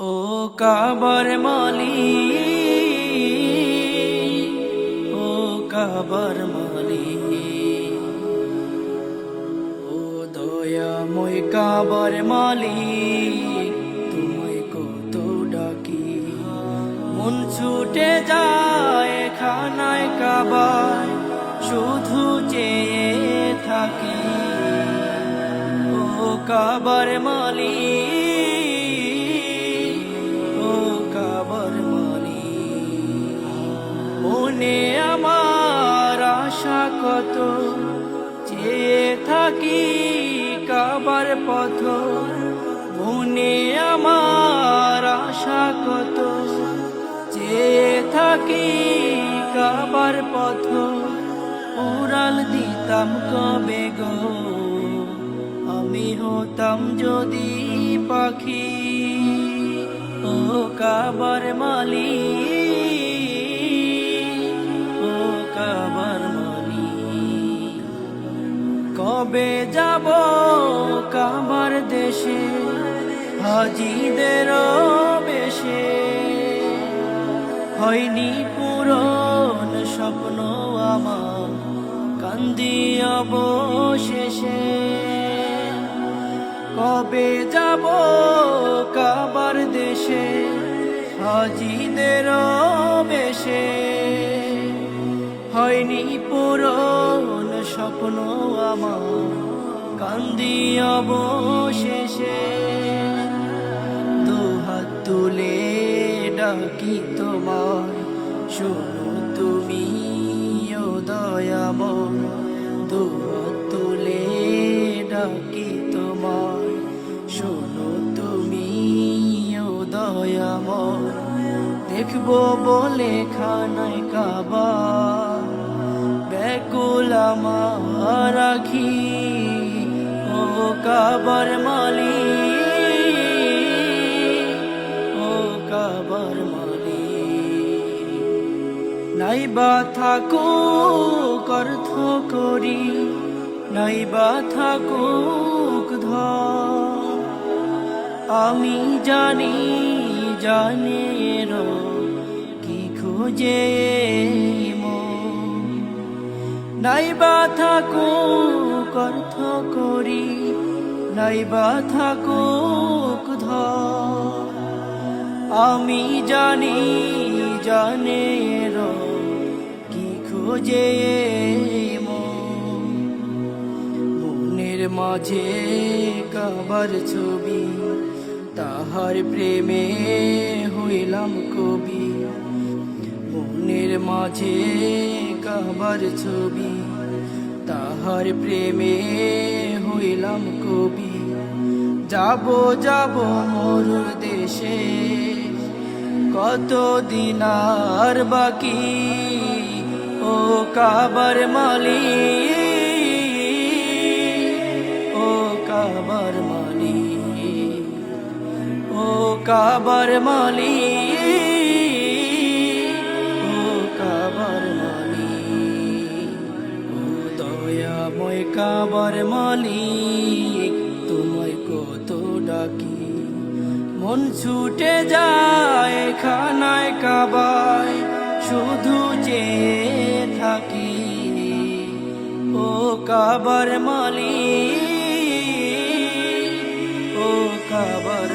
ও কাবার মালি ও কাবার মালি ও দয়াময় কাবার মালি তোমায় কত ডাকি। মন ছুটে যায় খানায় কাবায় শুধু চেয়ে থাকি। ও কাবার মালি মনে আমার আশা কত? চেয়ে থাকি কাবার পথ। মনে আমার আশা কত? চেয়ে থাকি কাবার পথ। উড়াল দিতাম কবে গো? আমি হতাম যদি পাখি। ও কাবার মালি কবে যাব কামার দেশে? হাজিদের বেশে হয়নি পূরণ স্বপ্ন আমার কান্দি অবশেষে। কবে যাব কাবার দেশে? হাজিদের বেশে হয়নি স্বপ্ন আমার কান্দি অবশেষে দুহাত তুলে ডাকি তোমার শোনো তুমি ও দয়াময়, দুহাত তুলে ডাকি তোমার শোনো তুমি ও দয়াময়, দেখব বলে খানায় কাবা রাখি। ও কাবার মালি ও কাবার মালি নাইবা থাকো অর্থ করি, নাইবা থাকুক ধ আমি জানি জানে কি খুঁজে নাইবা থাকো অর্থ করি, নাইবা থাকুক ধন। আমি জানি জানে কি খোঁজে মন মনের মাঝে কাবার ছবি, তাহার প্রেমে হইলাম কবি। মনের মাঝে কাবার ছবি, তাহার প্রেমে হইলাম কবি। যাব যাব মরুর দেশে কত দিন আর বাকি? ও কাবার মালি ও কাবার মালি ও কাবার মালি ও কাবার মালি দয়াময় কাবার মালিক, তোমায় কত ডাকি? মন ছুটে যায় খানায় কাবায়, শুধু চেয়ে থাকি। ও কাবার মালি ও কাবার